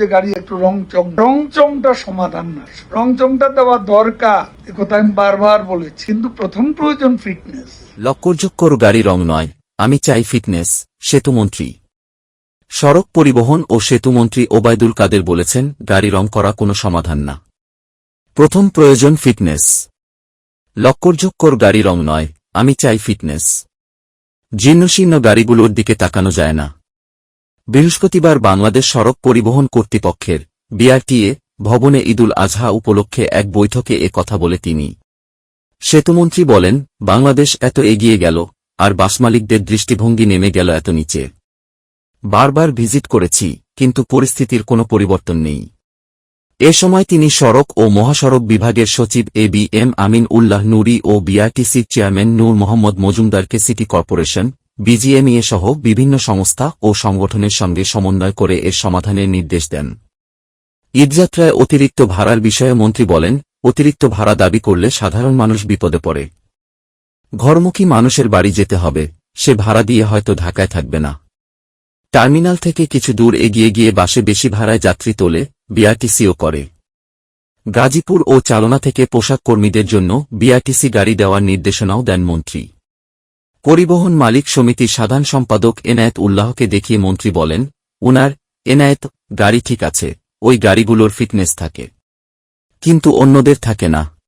যে গাড়ি একটু রং চং রং চংটা সমাধান না। রং চংটা দেওয়া দরকার কথা আমি বারবার বলেছি। কিন্তু প্রথম প্রয়োজন ফিটনেস। লক্করযোগ্যর গাড়ি রং নয়, আমি চাই ফিটনেস সেতুমন্ত্রী সড়ক পরিবহন ও সেতুমন্ত্রী ওবায়দুল কাদের বলেছেন, গাড়ি রং করা কোনো সমাধান না। প্রথম প্রয়োজন ফিটনেস। লক্করযোগ্যর গাড়ি রং নয়, আমি চাই ফিটনেস। জীর্ণশীর্ণ গাড়িগুলোর দিকে তাকানো যায় না। বৃহস্পতিবার বাংলাদেশ সড়ক পরিবহন কর্তৃপক্ষের বিআরটিএ ভবনে ঈদুল আজহা উপলক্ষে এক বৈঠকে এ কথা বলে তিনি। সেতুমন্ত্রী বলেন, বাংলাদেশ এত এগিয়ে গেল, আর বাস মালিকদের দৃষ্টিভঙ্গি নেমে গেল এত নিচে। বারবার ভিজিট করেছি, কিন্তু পরিস্থিতির কোনো পরিবর্তন নেই। এ সময় তিনি সড়ক ও মহাসড়ক বিভাগের সচিব A B M Amin Ullah Nuri ও বিআরটিসির চেয়ারম্যান নূর মোহাম্মদ মজুমদারকে সিটি কর্পোরেশন বিজিএমইএ সহ বিভিন্ন সংস্থা ও সংগঠনের সঙ্গে সমন্বয় করে এর সমাধানের নির্দেশ দেন। ঈদযাত্রায় অতিরিক্ত ভাড়ার বিষয়ে মন্ত্রী বলেন, অতিরিক্ত ভাড়া দাবি করলে সাধারণ মানুষ বিপদে পড়ে। ঘরমুখী মানুষের বাড়ি যেতে হবে, সে ভাড়া দিয়ে হয়তো ঢাকায় থাকবে না। টার্মিনাল থেকে কিছু দূর এগিয়ে গিয়ে বাসে বেশি ভাড়ায় যাত্রী তোলে, বিআরটিসিও করে। গাজীপুর ও চালনা থেকে পোশাক কর্মীদের জন্য বিআরটিসি গাড়ি দেওয়ার নির্দেশনাও দেন মন্ত্রী। পরিবহন মালিক সমিতি সাধারণ সম্পাদক এনায়েত উল্লাহকে দেখিয়ে মন্ত্রী বলেন, উনার, এনায়েত, গাড়ি ঠিক আছে, ওই গাড়িগুলোর ফিটনেস থাকে। কিন্তু অন্যদের থাকে না।